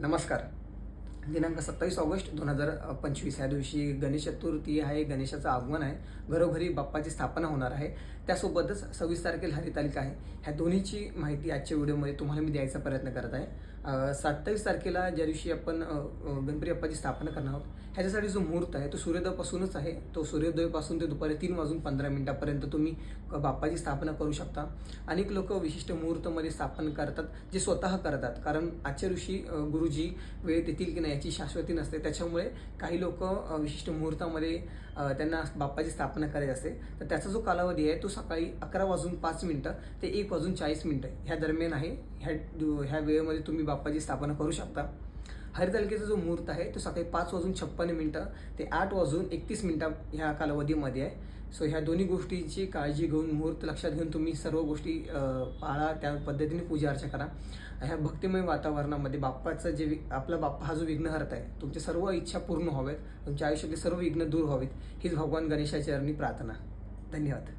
नमस्कार. दिनांक सत्तावीस ऑगस्ट दोन हजार पंचवीस. या दिवशी गणेश चतुर्थी आहे गणेशाचं आगमन आहे. घरोघरी बाप्पाची स्थापना होणार आहे. त्यासोबतच सव्वीस तारखेला हरितालिका आहे ह्या दोन्हीची माहिती आजच्या व्हिडिओमध्ये तुम्हाला मी द्यायचा प्रयत्न करत आहे. सत्तावीस तारखेला ज्या दिवशी आपण गणपती बाप्पाची स्थापना करणार आहोत ह्याच्यासाठी जो मुहूर्त आहे तो सूर्योदयापासूनच आहे. तो सूर्योदयापासून ते दुपारी तीन वाजून पंधरा मिनिटापर्यंत तुम्ही बाप्पाची स्थापना करू शकता. अनेक लोक विशिष्ट मुहूर्तमध्ये स्थापन करतात जे स्वतः करतात. कारण आजच्या दिवशी गुरुजी वेळेत येतील की नाही याची शाश्वती नसते. त्याच्यामुळे काही लोक विशिष्ट मुहूर्तामध्ये त्यांना बाप्पाची स्थापना करायची असते. तर त्याचा जो कालावधी आहे तो सकाळी अकरा वाजून पाच मिनटं ते एक वाजून चाळीस मिनटं ह्या दरम्यान आहे. ह्या ह्या वेळेमध्ये तुम्ही बाप्पाची स्थापना करू शकता. हरितालिकेचा जो मुहूर्त आहे तो सकाळी पाच वाजून छप्पन्न मिनटं ते आठ वाजून एकतीस मिनटं ह्या कालावधीमध्ये आहे. सो ह्या दोन्ही गोष्टींची काळजी घेऊन मुहूर्त लक्षात घेऊन तुम्ही सर्व गोष्टी पाळा त्या पद्धतीने पूजा अर्चा करा. ह्या भक्तिमय वातावरणामध्ये बाप्पाचं जे आपला बाप्पा हा जो विघ्नहर्त आहे तुमच्या सर्व इच्छा पूर्ण व्हावेत. तुमच्या आयुष्यातले सर्व विघ्न दूर व्हावेत. हीच भगवान गणेशाचरणी प्रार्थना. धन्यवाद.